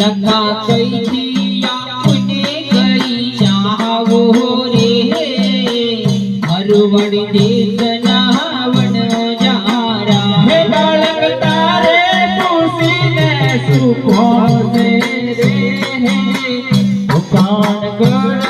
તા કઈથી આપને ગઈ જાવો રે હરવડ દેશના વન જારા હે બાળક તારે પૂછીને કોસે રે દુકાન ગળના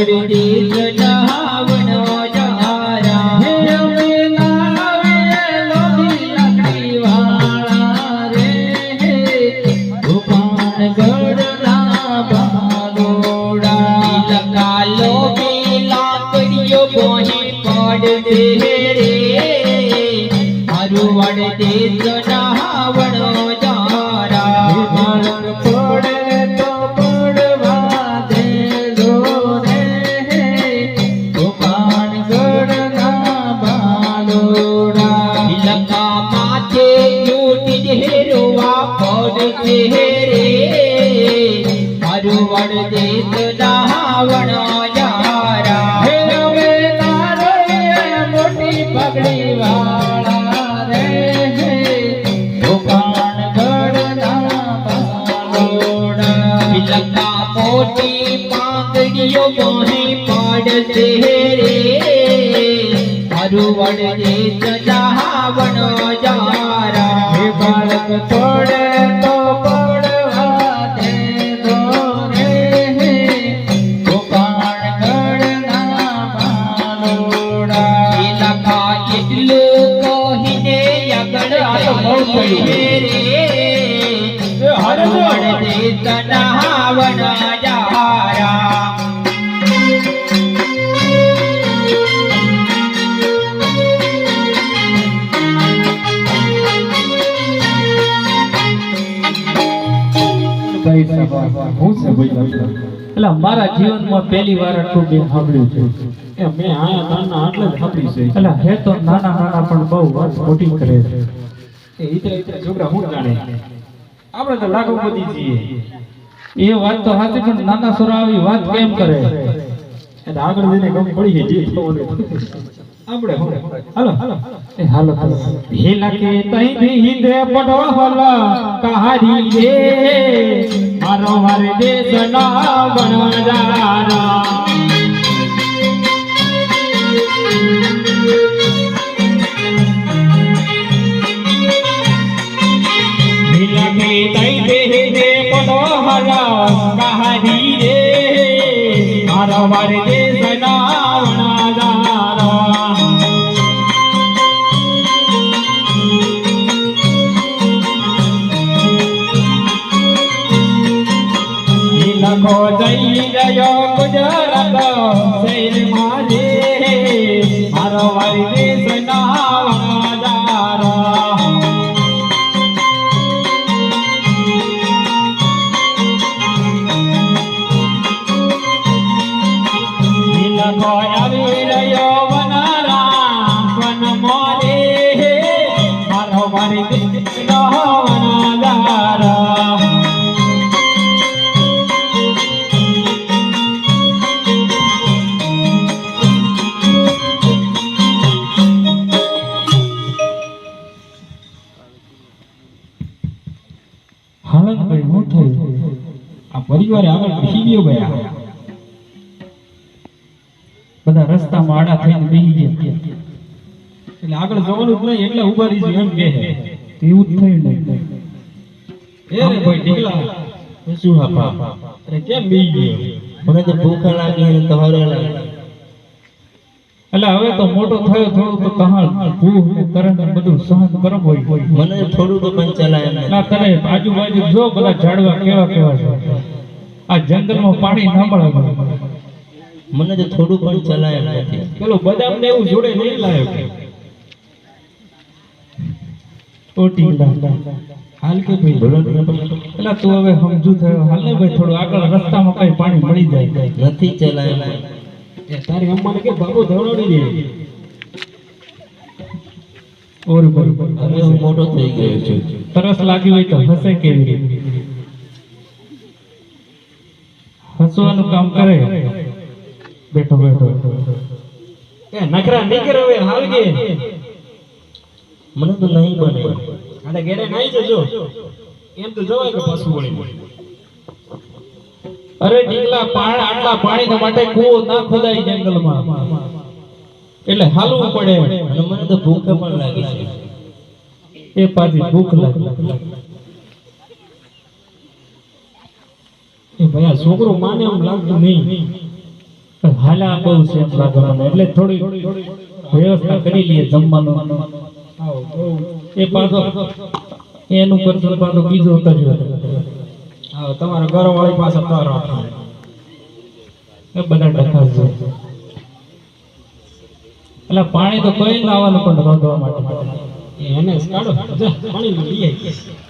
પડે દેજો રે દુકાન ગળના બાળોડા નહાવન જારા હે બાળક પડે તો છે ભાઈ એટલે મારા જીવનમાં પહેલી વાર આટલું બે સાંભળ્યું છે. મેં આયા નાના આટલે જ સાંભળી છે. એટલે હે તો નાના નાના પણ બહુ વાત મોટી કરે છે. આપણે તો બધી છીએ. એ વાત તો સાચી, પણ નાના છોરા આવી વાત કેમ કરે? આગળ જઈને ગમ પડી છે આપણે હાલો. હાલો કે તઈ થી હિંદે પડો હલા કહારી રે મારો મારે મારો મારે દેશ જઈ રહ્યો મારો વારી દેશ નાવનારા હાલત ભાઈ હું થયું? આ પરિવારે આગળ બેસી ગયો ગયા બધા રસ્તામાં આડા થઈને બેસી ગયા. એટલે આગળ જવાનું નહીં, એટલે ઊભા રહી છે એમ કહે એવું જ થયું ને એ રે ભાઈ ઢીકલા. શું હાપા અરે કેમ બી ગયો? મને તો ભૂખ લાગી અને તમારે લાગી એટલે હવે તો મોટો થયો થોડું તો કહાલ ભૂખ ને તરત ને બધું સહન કરવું હોય. મને થોડું તો પણ ચલાય ના તને આજુબાજુ જો બધા ઝાડવા કેવા કેવા છે. આ જંગલમાં પાણી ના મળે મને. તો થોડું પણ ચલાય નથી. પેલો બદામ ને એવું જોડે નહીં લાવ્યો ઓટી હાલ કે ભાઈ બોલો એટલે તું હવે સમજુ થયો. હાલ ને ભાઈ થોડું આગળ રસ્તામાં કઈ પાણી મળી જાય. નથી ચલાય. એ તારી અમ્માને કે બાબુ ધવડાવી દે. ઓર હવે હું મોટો થઈ ગયો છું. તરસ લાગી હોય તો હસે કેવી હસવાનું કામ કરે. બેઠો બેઠો. એ નખરા નહીં હવે હાલ કે મને તો નહીં બને. અને ઘેરે નહીં જજો. એમ તો જવાય કે પાછું વળી. અરે ઢીકલા પાણી આટલા પાણી માટે કૂવો ના ખોદાય જંગલમાં. એટલે હાલવું પડે. અને મને તો ભૂખ પણ લાગે છે. એ પાછી ભૂખ લાગે. એ છોકરો માને એમ લાગતું નહીં. હાલા બહુ છે એમ લાગે મને. એટલે થોડી વ્યવસ્થા કરી લઈએ જમવાનું. એ પાછો એનું કરશું પાછો બીજો ઉતર્યો આવો તમારા ઘર વાળી પાસે રાખો એ બધા ટકા એટલે પાણી તો કોઈ લાવવાનું પણ રોધવા માટે. એને કાઢો. પાણી લઈ આવીએ